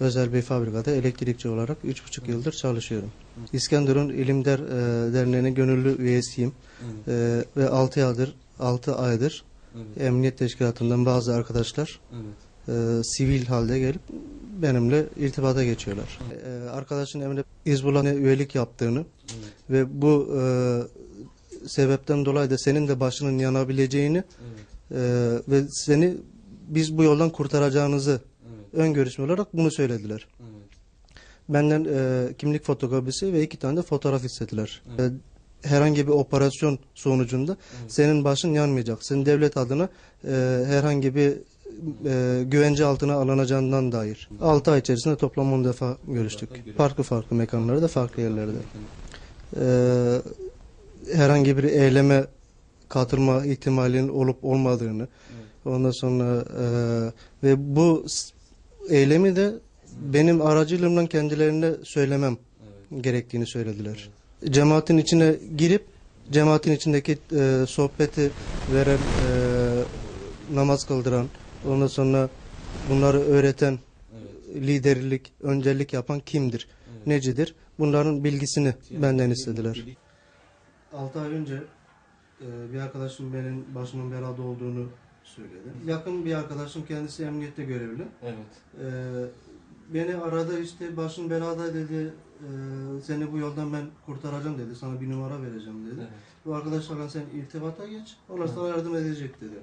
Özel bir fabrikada elektrikçi olarak 3,5 yıldır çalışıyorum. İskenderun İlimder e, Derneği'nin gönüllü üyesiyim. E, ve 6 yıldır 6 aydır Emniyet Teşkilatı'ndan bazı arkadaşlar evet. e, sivil halde gelip benimle irtibata geçiyorlar. E, arkadaşın Emre Hizbullah'a üyelik yaptığını ve bu e, sebepten dolayı da senin de başının yanabileceğini e, ve seni biz bu yoldan kurtaracağınızı evet, ön görüşme olarak bunu söylediler. evet. Benden e, kimlik fotokopisi ve iki tane de fotoğraf istediler. E, herhangi bir operasyon sonucunda senin başın yanmayacak. Senin devlet adına e, herhangi bir e, güvence altına alınacağından dair. 6 ay içerisinde toplam 10 defa görüştük. Farklı farklı mekanlarda, farklı yerlerde. E, herhangi bir eyleme katılma ihtimalinin olup olmadığını, Evet, ondan sonra e, ve bu eylemi de benim aracılığımla kendilerine söylemem evet, gerektiğini söylediler. Cemaatin içine girip cemaatin içindeki e, sohbeti veren, e, namaz kıldıran, ondan sonra bunları öğreten, evet, liderlik, öncelik yapan kimdir, evet. necidir? Bunların bilgisini Yani benden istediler. bilgi- 6 ay önce e, bir arkadaşım benim başımın belada olduğunu söyledi. Yakın bir arkadaşım kendisi emniyette görevli. Evet, Ee, beni aradı işte başın belada dedi e, seni bu yoldan ben kurtaracağım dedi sana bir numara vereceğim dedi. evet, Bu arkadaşlarla sen irtibata geç onlar sana yardım edecek dedi.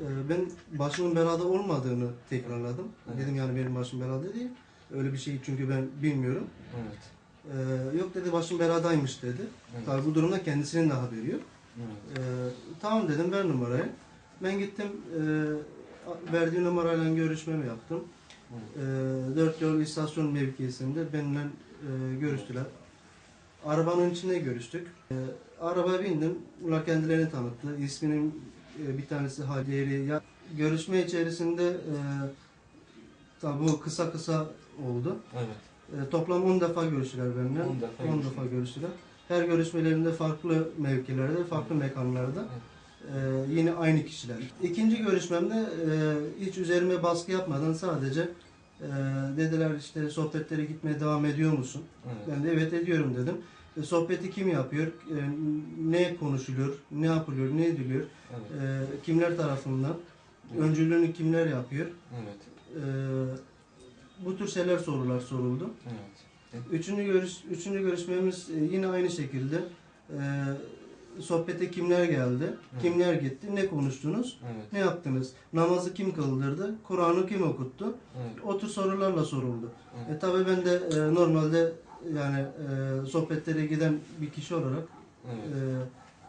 Ee, ben başımın belada olmadığını tekrarladım. Evet. Dedim yani benim başım belada değil. Öyle bir şey çünkü ben bilmiyorum. evet, Ee, yok dedi başım beladaymış dedi. Evet. Tabii bu durumda kendisinin de haberi yok. evet, Ee, tamam dedim ver numarayı. Ben gittim e, verdiği numarayla görüşmemi yaptım. evet. E, dört yol istasyon mevkisinde benimle e, görüştüler. Arabanın içinde görüştük. E, arabaya bindim. Bunlar kendilerini tanıttı. İsminin e, bir tanesi Haliyeli. Ya, görüşme içerisinde e, tabi bu kısa kısa oldu. evet. E, toplam 10 defa görüştüler benimle. 10 defa 10 görüştüler. defa görüştüler. Her görüşmelerinde farklı mevkilerde, farklı mekanlarda. Ee, yine aynı kişiler. İkinci görüşmemde e, hiç üzerime baskı yapmadan sadece e, dediler işte sohbetlere gitmeye devam ediyor musun? Evet. Ben de evet ediyorum dedim. E, sohbeti kim yapıyor? E, ne konuşuluyor? Ne yapılıyor? Ne ediliyor? Evet. E, kimler tarafından? Öncülüğünü kimler yapıyor? Evet. E, bu tür şeyler sorular soruldu. Evet. Üçüncü, görüş, üçüncü görüşmemiz e, yine aynı şekilde e, sohbete kimler geldi, kimler gitti, ne konuştunuz, Evet. ne yaptınız, namazı kim kıldırdı, Kur'an'ı kim okuttu, Evet. o tür sorularla soruldu. Evet. E, tabii ben de e, normalde yani e, sohbetlere giden bir kişi olarak Evet.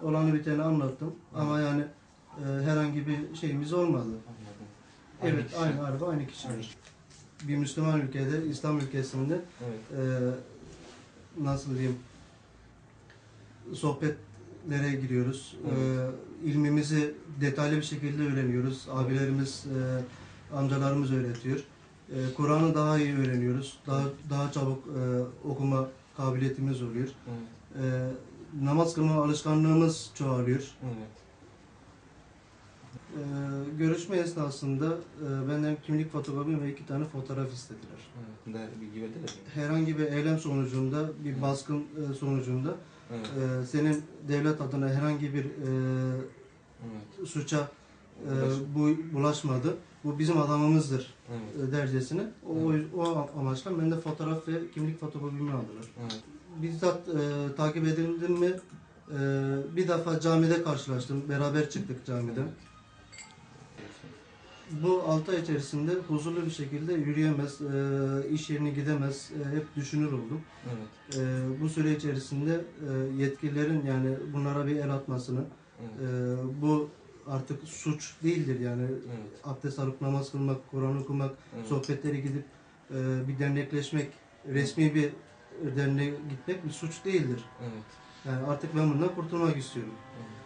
e, olanı biteni anlattım ama yani e, herhangi bir şeyimiz olmadı. Anladım. Evet, kişi. aynı araba, aynı kişi. Aynı. Bir Müslüman ülkede, İslam ülkesinde Evet. e, nasıl diyeyim sohbetlere giriyoruz. Evet. E, ilmimizi detaylı bir şekilde öğreniyoruz. Abilerimiz, e, amcalarımız öğretiyor. E, Kur'an'ı daha iyi öğreniyoruz. Daha daha çabuk e, okuma kabiliyetimiz oluyor. Evet. E, namaz kılma alışkanlığımız çoğalıyor. Evet. E, görüşme esnasında e, benden kimlik fotoğrafı ve iki tane fotoğraf istediler. Evet. Bilgi herhangi bir eylem sonucunda, bir baskın e, sonucunda Evet. e, senin devlet adına herhangi bir e, Evet. suça e, bu bulaşmadı. Bu bizim adamımızdır Evet. e, dercesine. O, o amaçla ben de fotoğraf ve kimlik fotoğrafımı aldılar. Evet. Bizzat e, takip edildim mi e, bir defa camide karşılaştım. Beraber çıktık camiden. Evet. Bu 6 ay içerisinde huzurlu bir şekilde yürüyemez, e, iş yerine gidemez, e, hep düşünür oldum. Evet. Ee, bu süre içerisinde e, yetkililerin yani bunlara bir el atmasını, Evet. e, bu artık suç değildir yani Evet. abdest alıp namaz kılmak, Kur'an okumak, Evet. sohbetlere gidip e, bir dernekleşmek, resmi bir derneğe gitmek bir suç değildir. Evet. Yani artık ben bundan kurtulmak istiyorum. Evet.